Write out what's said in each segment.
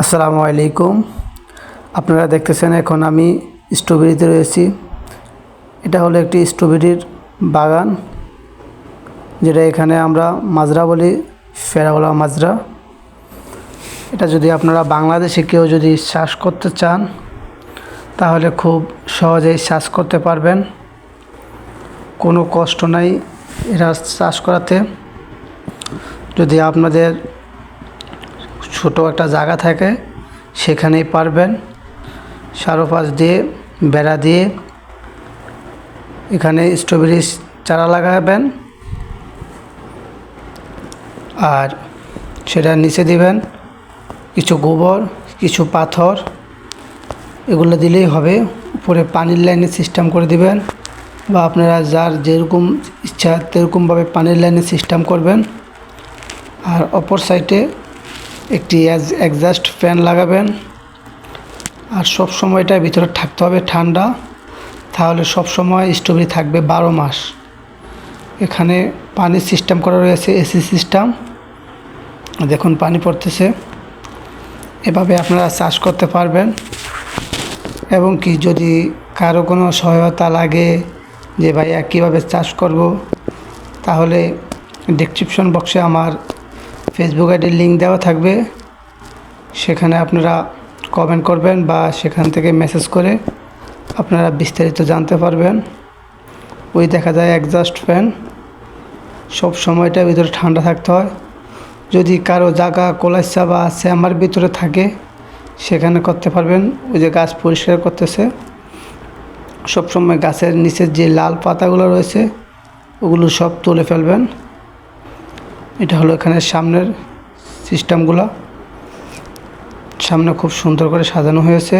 আসসালামু আলাইকুম। আপনারা দেখতেছেন এখন আমি স্ট্রবেরিতে রয়েছি। এটা হলো একটি স্ট্রবেরির বাগান, যেটা এখানে আমরা মাজরা বলি ফেরাওয়ালা মাজরা। এটা যদি আপনারা বাংলাদেশে কেউ যদি চাষ করতে চান, তাহলে খুব সহজেই চাষ করতে পারবেন। কোনো কষ্ট নাই এরা চাষ করাতে। যদি আপনাদের ছোট একটা জায়গা থাকে, সেখানেই পারবেন। চারোপাশ দিয়ে, বেড়া দিয়ে, এখানে স্ট্রবেরি চারা লাগাবেন। আর সেটা নিচে দিবেন। কিছু গোবর, কিছু পাথর, এগুলো দিলেই হবে। উপরে পানির লাইনের সিস্টেম করে দিবেন বা আপনারা যার যেরকম ইচ্ছা তেরকমভাবে পানির লাইনের সিস্টেম করবেন। আর অপর সাইডে একটি একজাস্ট ফ্যান লাগাবেন। আর সব সময়টা ভিতরে থাকতে হবে ঠান্ডা। তাহলে সব সময় স্ট্রবেরি থাকবে বারো মাস। এখানে পানির সিস্টেম করা রয়েছে এসি সিস্টেম দেখুন পানি পড়তেছে। এভাবে আপনারা চাষ করতে পারবেন। এবং কি যদি কারও কোনো সহায়তা লাগে যে ভাইয়া কীভাবে চাষ করব, তাহলে ডিসক্রিপশন বক্সে আমার ফেসবুক আইডির লিঙ্ক দেওয়া থাকবে। সেখানে আপনারা কমেন্ট করবেন বা সেখান থেকে মেসেজ করে আপনারা বিস্তারিত জানতে পারবেন। ওই দেখা যায় একজাস্ট ফ্যান সব সময়টা ভিতরে ঠান্ডা থাকতে হয়। যদি কারও জায়গা কোলাইসা বা শ্যামার ভিতরে থাকে, সেখানে করতে পারবেন। ওই যে গাছ পরিষ্কার করতেছে। সবসময় গাছের নিচের যে লাল পাতাগুলো রয়েছে, ওগুলো সব তুলে ফেলবেন। এটা হলো এখানে সামনের সিস্টেমগুলো। সামনে খুব সুন্দর করে সাজানো হয়েছে।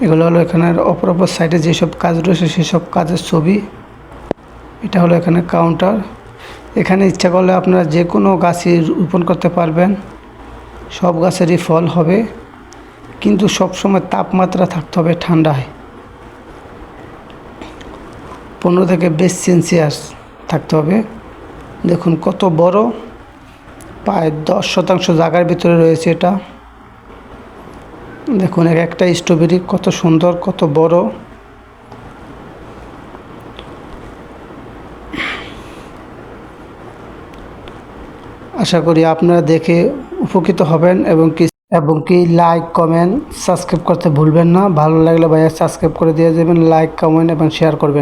এগুলো হলো এখানের অপর অপর সাইডে যেসব কাজ রয়েছে সেসব কাজের ছবি। এটা হলো এখানে কাউন্টার এখানে ইচ্ছা করলে আপনারা যে কোনো গাছই রোপণ করতে পারবেন। সব গাছেরই ফল হবে। কিন্তু সব সময় তাপমাত্রা থাকতে হবে ঠান্ডায়। পনেরো থেকে বিশ সেলসিয়াস থাকতে হবে। দেখুন, কত বড়। প্রায় দশ শতাংশ জায়গার ভিতরে রয়েছে এটা। দেখুন, এক একটা স্ট্রবেরি কত সুন্দর, কত বড়। আশা করি আপনারা দেখে উপকৃত হবেন এবং কি এবং কি লাইক, কমেন্ট, সাবস্ক্রাইব করতে ভুলবেন না। ভালো লাগলে ভাইয়া সাবস্ক্রাইব করে দিয়ে যাবেন, লাইক, কমেন্ট এবং শেয়ার করবেন।